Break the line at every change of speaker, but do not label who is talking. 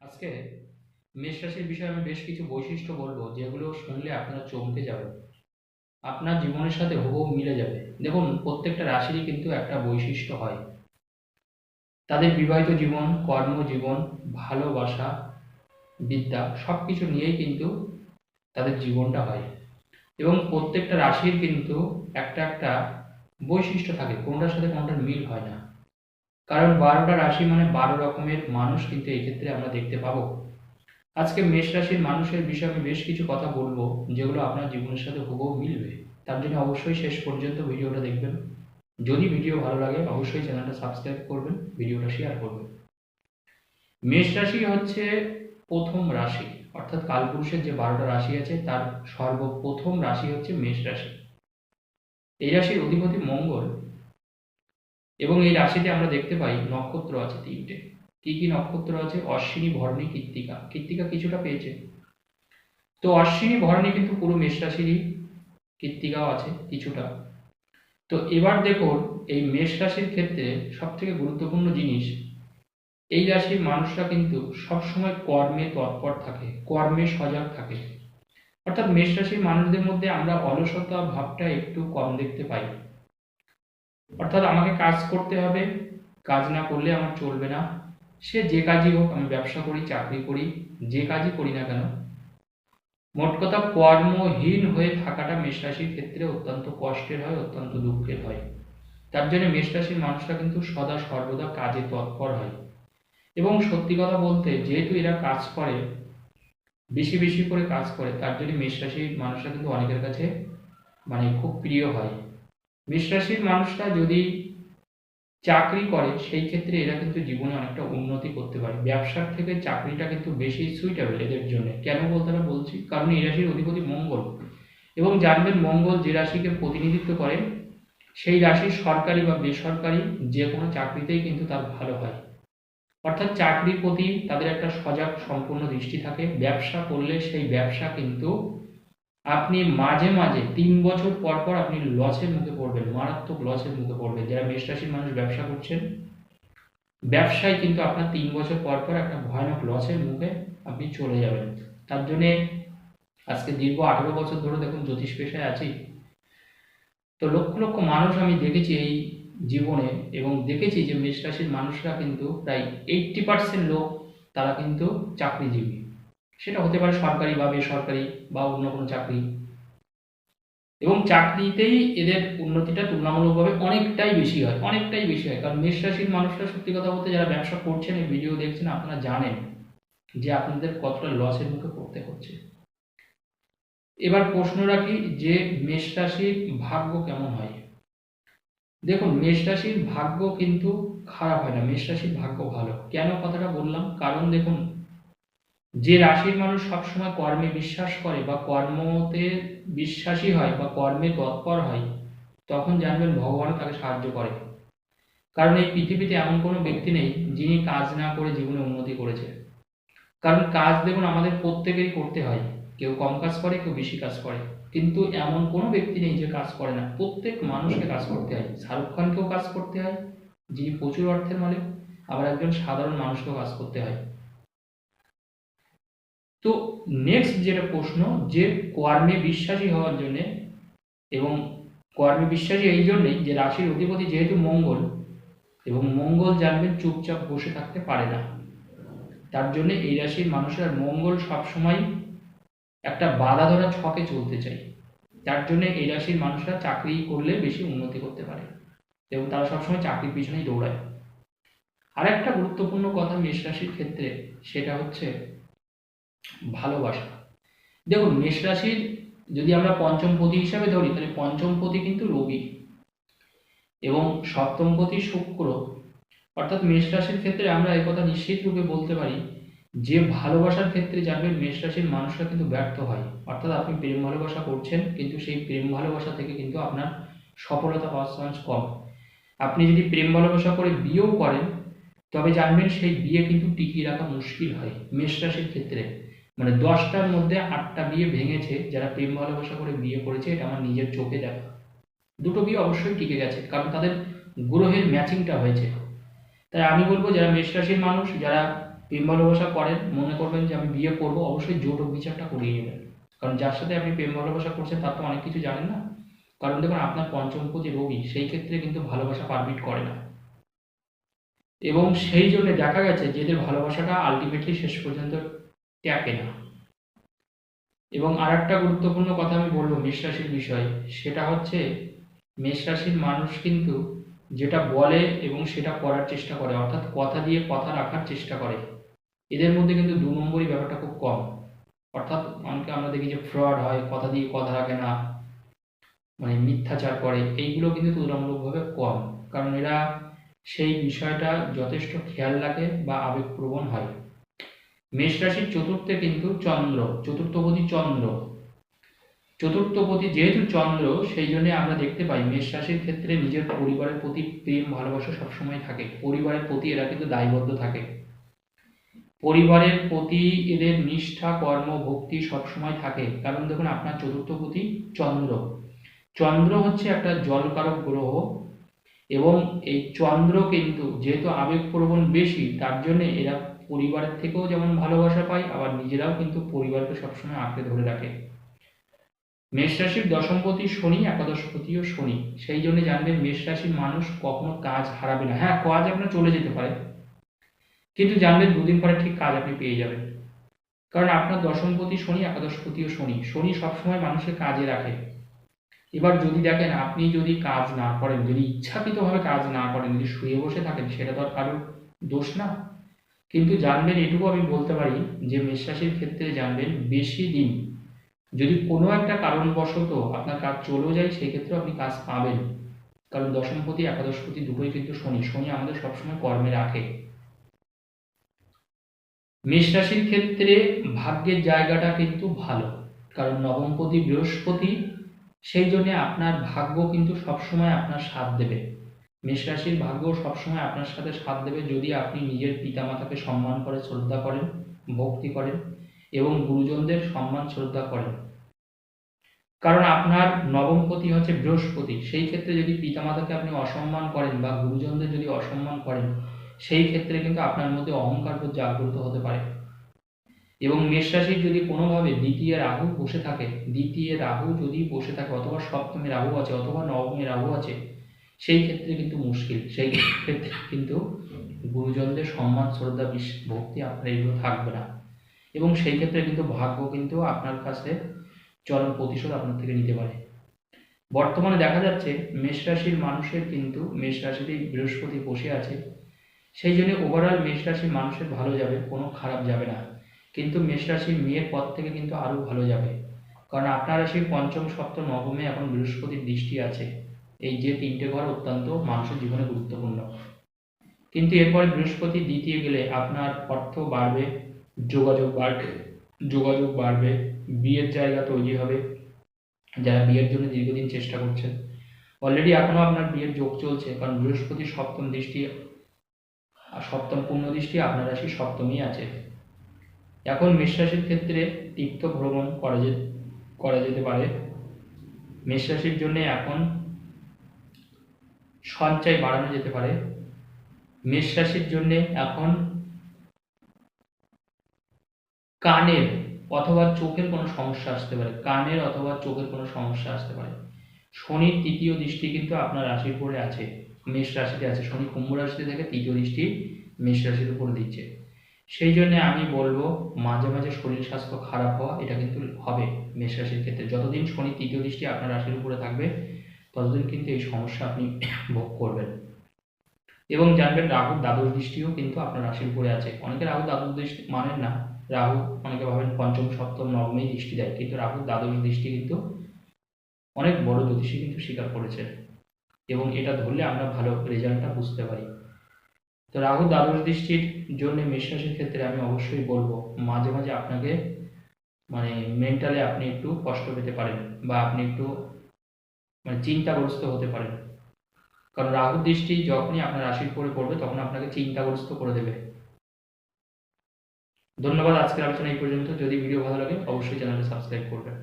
আজকে মেষ রাশির বিষয়ে আমি বেশ কিছু বৈশিষ্ট্য বলব, যেগুলো শুনলে আপনারা চমকে যাবে। আপনার জীবনের সাথে হুবহু মিলে যাবে। দেখুন, প্রত্যেকটা রাশিরই কিন্তু একটা বৈশিষ্ট্য হয়। তাদের বিবাহিত জীবন, কর্মজীবন, ভালোবাসা, বিদ্যা সব কিছু নিয়েই কিন্তু তাদের জীবনটা হয়। এবং প্রত্যেকটা রাশির কিন্তু একটা একটা বৈশিষ্ট্য থাকে, কোনটার সাথে কোনটার মিল হয় না। কারণ বারোটা রাশি মানে বারো রকমের মানুষ, কিন্তু এই ক্ষেত্রে আমরা দেখতে পাবো। আজকে মেষ রাশির মানুষের বিষয়ে আমি বেশ কিছু কথা বলব, যেগুলো আপনার জীবনের সাথে হুবহু মিলবে। তার জন্য অবশ্যই শেষ পর্যন্ত ভিডিওটা দেখবেন। যদি ভিডিও ভালো লাগে, অবশ্যই চ্যানেলটা সাবস্ক্রাইব করবেন, ভিডিওটা শেয়ার করবেন। মেষ রাশি হচ্ছে প্রথম রাশি, অর্থাৎ কালপুরুষের যে বারোটা রাশি আছে, তার সর্বপ্রথম রাশি হচ্ছে মেষ রাশি। এই রাশির অধিপতি মঙ্গল এবং এই রাশিতে আমরা দেখতে পাই নক্ষত্র আছে তিনটে। কি কি নক্ষত্র আছে? অশ্বিনী, ভরণী, কৃত্তিকা। কৃত্তিকা কিছুটা পেয়েছে। তো অশ্বিনী, ভরণী কিন্তু পুরো মেষ রাশিরই কৃত্তিকাও আছে কিছুটা। তো এবার দেখুন, এই মেষ রাশির ক্ষেত্রে সব থেকে গুরুত্বপূর্ণ জিনিস, এই রাশির মানুষরা কিন্তু সবসময় কর্মে তৎপর থাকে, কর্মে সজাগ থাকে। অর্থাৎ মেষ রাশির মানুষদের মধ্যে আমরা অলসতা, ভাবটা একটু কম দেখতে পাই। অর্থাৎ আমাকে কাজ করতে হবে, কাজ না করলে আমার চলবে না। সে যে কাজই হোক, আমি ব্যবসা করি, চাকরি করি, যে কাজই করি না কেন, মোট কথা কর্মহীন হয়ে থাকাটা মেষরাশির ক্ষেত্রে অত্যন্ত কষ্টের হয়, অত্যন্ত দুঃখের হয়। তার জন্য মেষরাশির মানুষরা কিন্তু সদা সর্বদা কাজে তৎপর হয়। এবং সত্যি কথা বলতে, যেহেতু এরা কাজ করে, বেশি বেশি করে কাজ করে, তার জন্য মেষরাশির মানুষরা কিন্তু অনেকের কাছে মানে খুব প্রিয় হয়। মেষরাশির মানুষরা যদি চাকরি করে, সেই ক্ষেত্রে এরা কিন্তু জীবনে অনেকটা উন্নতি করতে পারে। ব্যবসার থেকে চাকরিটা কিন্তু বেশি সুইটেবল এদের জন্য। কেন বলতে বলছি? কারণ এই রাশির অধিপতি মঙ্গল। এবং জানবেন মঙ্গল যে রাশিকে প্রতিনিধিত্ব করে, সেই রাশির সরকারি বা বেসরকারি যে কোনো চাকরিতেই কিন্তু তার ভালো হয়। অর্থাৎ চাকরির প্রতি তাদের একটা সজাগ, সম্পূর্ণ দৃষ্টি থাকে। ব্যবসা করলে সেই ব্যবসা কিন্তু আপনি মাঝে মাঝে তিন বছর পর পর আপনি লসের মুখে পড়বেন, মারাত্মক লসের মুখে পড়বেন। যারা মেষ রাশির মানুষ ব্যবসা করছেন, ব্যবসায় কিন্তু আপনার তিন বছর পর পর একটা ভয়ানক লসের মুখে আপনি চলে যাবেন। তার জন্যে আজকে দীর্ঘ আঠেরো বছর ধরে দেখুন জ্যোতিষ পেশায় আছি। তো লক্ষ লক্ষ মানুষ আমি দেখেছি এই জীবনে এবং দেখেছি যে মেষ রাশির মানুষরা কিন্তু প্রায় এইটটি পার্সেন্ট লোক তারা কিন্তু চাকরিজীবী। সেটা হতে পারে সরকারি বা বেসরকারি বা অন্য কোনো চাকরি। এবং চাকরিতেই এদের উন্নতিটা তুলনামূলকভাবে অনেকটাই বেশি হয়, অনেকটাই বেশি হয়। কারণ মেষ রাশির মানুষরা সত্যি কথা বলতে যারা ব্যবসা করছেন, এই ভিডিও দেখছেন, আপনারা জানেন যে আপনাদের কতটা লসের মুখে পড়তে হচ্ছে। এবার প্রশ্ন রাখি যে মেষ রাশির ভাগ্য কেমন হয়? দেখুন, মেষ রাশির ভাগ্য কিন্তু খারাপ হয় না। মেষ রাশির ভাগ্য ভালো। কেন কথাটা বললাম? কারণ দেখুন যে রাশির মানুষ সবসময় কর্মে বিশ্বাস করে বা কর্মতে বিশ্বাসী হয় বা কর্মে তৎপর হয়, তখন জানবেন ভগবান তাকে সাহায্য করে। কারণ এই পৃথিবীতে এমন কোনো ব্যক্তি নেই যিনি কাজ না করে জীবনে উন্নতি করেছে। কারণ কাজ দেখুন আমাদের প্রত্যেকেরই করতে হয়। কেউ কম কাজ করে, কেউ বেশি কাজ করে। কিন্তু এমন কোনো ব্যক্তি নেই যে কাজ করে না। প্রত্যেক মানুষকে কাজ করতে হয়। শাহরুখ খানকেও কাজ করতে হয়, যিনি প্রচুর অর্থের মালিক। আবার একজন সাধারণ মানুষকেও কাজ করতে হয়। তো নেক্সট যেটা প্রশ্ন যে কর্মে বিশ্বাসী হওয়ার জন্যে এবং কর্মে বিশ্বাসী এই জন্যেই যে রাশির অধিপতি যেহেতু মঙ্গল এবং মঙ্গল জানবেন চুপচাপ বসে থাকতে পারে না, তার জন্য এই রাশির মানুষের মঙ্গল সবসময় একটা বাধা ধরা ছকে চলতে চাই যার জন্য এই রাশির মানুষরা চাকরি করলে বেশি উন্নতি করতে পারে এবং তারা সবসময় চাকরির পিছনেই দৌড়ায়। আরেকটা গুরুত্বপূর্ণ কথা মেষ রাশির ক্ষেত্রে সেটা হচ্ছে ভালোবাসা। দেখুন মেষ রাশির যদি আমরা পঞ্চমপতি হিসাবে ধরি, তাহলে পঞ্চমপতি কিন্তু রবি এবং সপ্তমপতি শুক্র। অর্থাৎ মেষ রাশির ক্ষেত্রে আমরা এই কথা নিশ্চিত রূপে বলতে পারি, যে ভালোবাসার ক্ষেত্রে জানবেন মেষ রাশির মানুষরা কিন্তু ব্যর্থ হয়। অর্থাৎ আপনি প্রেম ভালোবাসা করছেন, কিন্তু সেই প্রেম ভালোবাসা থেকে কিন্তু আপনার সফলতা পাওয়ার চান্স কম। আপনি যদি প্রেম ভালোবাসা করে বিয়েও করেন, তবে জানবেন সেই বিয়ে কিন্তু টিকিয়ে রাখা মুশকিল হয় মেষ রাশির ক্ষেত্রে। মানে দশটার মধ্যে আটটা বিয়ে ভেঙেছে, যারা প্রেম ভালোবাসা করে বিয়ে করেছে, এটা আমার নিজের চোখে দেখা। দুটো বিয়ে অবশ্যই টিকে গেছে, কারণ তাদের গ্রহের ম্যাচিংটা হয়েছে। তাই আমি বলব, যারা মেষ রাশির মানুষ, যারা প্রেম ভালোবাসা করেন, মনে করবেন যে আমি বিয়ে করব, অবশ্যই জোট বিচারটা করিয়ে নেবেন। কারণ যার সাথে আপনি প্রেম ভালোবাসা করছেন, তার তো অনেক কিছু জানেন না। কারণ দেখুন, আপনার পঞ্চমপতি রবি সেই ক্ষেত্রে কিন্তু ভালোবাসা পারমিট করে না। এবং সেই জন্য দেখা গেছে, যে এদের ভালোবাসাটা আলটিমেটলি শেষ পর্যন্ত ট্যাকে না। এবং আর একটা গুরুত্বপূর্ণ কথা আমি বলব মেষ রাশির বিষয়ে, সেটা হচ্ছে মেষ রাশির মানুষ কিন্তু যেটা বলে এবং সেটা করার চেষ্টা করে, অর্থাৎ কথা দিয়ে কথা রাখার চেষ্টা করে। এদের মধ্যে কিন্তু দু নম্বরই ব্যাপারটা খুব কম। অর্থাৎ অনেকে আমরা দেখি যে ফ্রড হয়, কথা দিয়ে কথা রাখে না মানে মিথ্যাচার করে, এইগুলো কিন্তু তুলনামূলকভাবে কম। কারণ এরা সেই বিষয়টা যথেষ্ট খেয়াল রাখে বা আবেগপ্রবণ হয়। মেষ রাশির চতুর্থে কিন্তু চন্দ্র চতুর্থপতি চন্দ্র। চতুর্থপতি যেহেতু চন্দ্র, সেই জন্য আমরা দেখতে পাই মেষ রাশির ক্ষেত্রে নিজের পরিবারের প্রতি প্রেম, ভালোবাসা সবসময় থাকে। পরিবারের প্রতি এরা কিন্তু দায়বদ্ধ থাকে। পরিবারের প্রতি এদের নিষ্ঠা, কর্ম, ভক্তি সবসময় থাকে। কারণ দেখুন, আপনার চতুর্থপতি চন্দ্র। চন্দ্র হচ্ছে একটা জলকারক গ্রহ এবং এই চন্দ্র কিন্তু যেহেতু আবেগপ্রবণ বেশি, তার জন্য এরা পরিবারের থেকেও যেমন ভালোবাসা পায়, আবার নিজেরাও কিন্তু পরিবারকে সবসময় আঁকড়ে ধরে রাখে। মেষ রাশির দশমপতি শনি একাদশপতিও শনি। সেই জন্য জানবেন মেষ রাশির মানুষ কখনো কাজ হারাবে না। হ্যাঁ কাজ আপনার চলে যেতে পারে। কিন্তু জানবেন দুদিন পরে ঠিক কাজ আপনি পেয়ে যাবেন। কারণ আপনার দশমপতি শনি একাদশপতিও শনি। শনি সবসময় মানুষের কাজে রাখে। এবার যদি দেখেন আপনি যদি কাজ না করেন, যদি ইচ্ছাকৃতভাবে কাজ না করেন, যদি শুয়ে বসে থাকেন, সেটা তো আর কারোর দোষ না। কিন্তু জানবেন, এটুকু আমি বলতে পারি যে মেষরাশির ক্ষেত্রে জানবেন, বেশি দিন যদি কোনো একটা কারণবশত আপনার কাজ চলেও যায় সেই ক্ষেত্রে আপনি কাজ পাবেন। কারণ দশমপতি, একাদশপতি দুটোই কিন্তু শনি। শনি আমাদের সবসময় কর্মে রাখে। মেষ রাশির ক্ষেত্রে ভাগ্যের জায়গাটা কিন্তু ভালো। কারণ নবমপতি, বৃহস্পতি, সেই জন্য আপনার ভাগ্য কিন্তু সবসময় আপনার সাথ দেবে। মেষ রাশির ভাগ্য সবসময় আপনার সাথে সাথ দেবে যদি আপনি নিজের পিতামাতাকে সম্মান করে, শ্রদ্ধা করেন, ভক্তি করেন এবং গুরুজনদের সম্মান, শ্রদ্ধা করেন। কারণ আপনার নবমপতি হচ্ছে বৃহস্পতি। সেই ক্ষেত্রে যদি পিতামাতাকে আপনি অসম্মান করেন বা গুরুজনদের যদি অসম্মান করেন, সেই ক্ষেত্রে কিন্তু আপনার মধ্যে অহংকার জাগ্রত হতে পারে। এবং মেষ রাশির যদি কোনোভাবে দ্বিতীয় রাহু বসে থাকে, দ্বিতীয় রাহু যদি বসে থাকে, অথবা সপ্তমে রাহু আছে, অথবা নবমে রাহু আছে সেই ক্ষেত্রে কিন্তু মুশকিল, সেই ক্ষেত্রে কিন্তু গুরুজনদের সম্মান, শ্রদ্ধা ভক্তি আপনার এগুলো থাকবে না। এবং সেই ক্ষেত্রে কিন্তু ভাগ্য কিন্তু আপনার কাছে চরম প্রতিশোধ আপনার থেকে নিতে পারে। বর্তমানে দেখা যাচ্ছে মেষ রাশির মানুষের কিন্তু, মেষ রাশিতেই বৃহস্পতি বসে আছে, সেই জন্য ওভারঅল মেষ রাশির মানুষের ভালো যাবে, কোনো খারাপ যাবে না। কিন্তু মেষ রাশির মেয়ের পর থেকে কিন্তু আরও ভালো যাবে। কারণ আপনার রাশির পঞ্চম, সপ্তম, নবমে এখন বৃহস্পতির দৃষ্টি আছে। এই যে তিনটে ঘর অত্যন্ত মানুষের জীবনে গুরুত্বপূর্ণ। কিন্তু এরপরে বৃহস্পতি দ্বিতীয় গেলে আপনার অর্থ বাড়বে, যোগাযোগ বাড়বে যোগাযোগ বাড়বে, বিয়ের জায়গা তৈরি হবে, যারা বিয়ের জন্য দীর্ঘদিন চেষ্টা করছেন। অলরেডি এখনও আপনার বিয়ের যোগ চলছে, কারণ বৃহস্পতির সপ্তম দৃষ্টি সপ্তম পূর্ণ দৃষ্টি আপনার রাশি সপ্তমই আছে। এখন মেষ রাশির ক্ষেত্রে তীর্থ ভ্রমণ করা যেতে পারে। মেষ রাশির জন্য এখন সঞ্চয় বাড়ানো যেতে পারে। মেষ রাশির জন্য এখন কানের অথবা চোখের কোনো সমস্যা আসতে পারে। কানের অথবা চোখের কোনো সমস্যা আসতে পারে। শনির তৃতীয় দৃষ্টি কিন্তু আপনার রাশির উপরে আছে, মেষ রাশিতে আছে। শনি কুম্ভ রাশিতে থেকে তৃতীয় দৃষ্টি মেষ রাশির উপর দিচ্ছে। সেই জন্য আমি বলব, মাঝে মাঝে শরীর স্বাস্থ্য খারাপ হওয়া, এটা কিন্তু হবে মেষ রাশির ক্ষেত্রে। যতদিন শনি তৃতীয় দৃষ্টি আপনার রাশির উপরে থাকবে ততদিন কিন্তু এই সমস্যা আপনি ভোগ করবেন। এবং জানবেন রাহুর দ্বাদশ দৃষ্টিও কিন্তু আপনার রাশির উপরে আছে। অনেকে রাহু দ্বাদশ দৃষ্টি মানেন না। রাহু অনেকে ভাবেন পঞ্চম, সপ্তম নবমেই দৃষ্টি দেয়। কিন্তু রাহুর দ্বাদশ দৃষ্টি কিন্তু অনেক বড় জ্যোতিষী কিন্তু স্বীকার করেছে এবং এটা ধরলে আমরা ভালো রেজাল্টটা বুঝতে পারি। তো রাহু দ্বাদশ দৃষ্টির জন্য মেষ রাশির ক্ষেত্রে আমি অবশ্যই বলব, মাঝে মাঝে আপনাকে মানে মেন্টালি আপনি একটু কষ্ট পেতে পারেন বা আপনি একটু মানে চিন্তাগ্রস্ত হতে পারেন কারণ রাহু দৃষ্টি যখনই আপনার রাশির উপরে পড়বে, তখন আপনাকে চিন্তাগ্রস্ত করে দেবে। ধন্যবাদ, আজকের আলোচনা এই পর্যন্ত। যদি ভিডিও ভালো লাগে, অবশ্যই চ্যানেলটা সাবস্ক্রাইব করবেন।